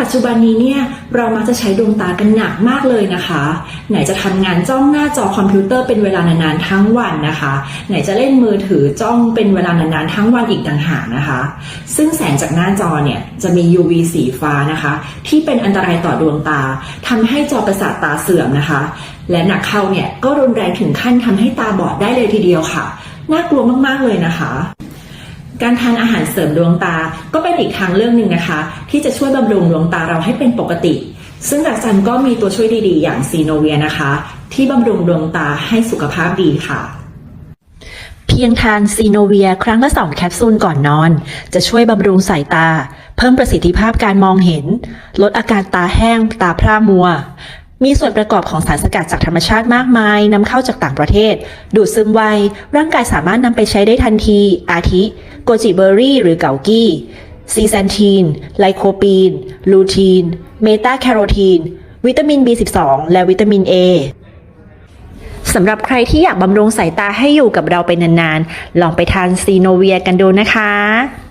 ปัจจุบันนี้เนี่ยเรามักจะใช้ดวงตากันหนักมากเลยนะคะ ไหนจะทำงานจ้องหน้าจอคอมพิวเตอร์เป็นเวลานานๆทั้งวันนะคะ ไหนจะเล่นมือถือจ้องเป็นเวลานานๆทั้งวันอีกต่างหากนะคะ ซึ่งแสงจากหน้าจอเนี่ยจะมี UV สีฟ้านะคะ ที่เป็นอันตรายต่อดวงตาทำให้จอประสาทตาเสื่อมนะคะ และหนักเข้าเนี่ยก็รุนแรงถึงขั้นทำให้ตาบอดได้เลยทีเดียวค่ะน่ากลัวมากๆเลยนะคะ การทานอาหารเสริมดวงตาก็เป็นอีกทางเรื่องหนึ่งนะคะ ที่จะช่วยบำรุงดวงตาเราให้เป็นปกติ ซึ่งดักจันก็มีตัวช่วยดีๆ อย่างซีโนเวียนะคะ ที่บำรุงดวงตาให้สุขภาพดีค่ะ เพียงทานซีโนเวียครั้งละสองแคปซูลก่อนนอน จะช่วยบำรุงสายตา เพิ่มประสิทธิภาพการมองเห็น ลดอาการตาแห้งตาพร่ามัว มีส่วนประกอบของสารสกัดจากธรรมชาติมากมายนำเข้าจากต่างประเทศ ดูดซึมไว ร่างกายสามารถนำไปใช้ได้ทันที อาทิ โกจิเบอร์รี่ หรือเกากี้ ซีแซนทีน ไลโคปีน ลูทีน เมตาแคโรทีน วิตามิน B12 และวิตามิน A สำหรับใครที่อยากบำรุงสายตาให้อยู่กับเราไปนานๆ ลองไปทานซีโนเวียกันดูนะคะ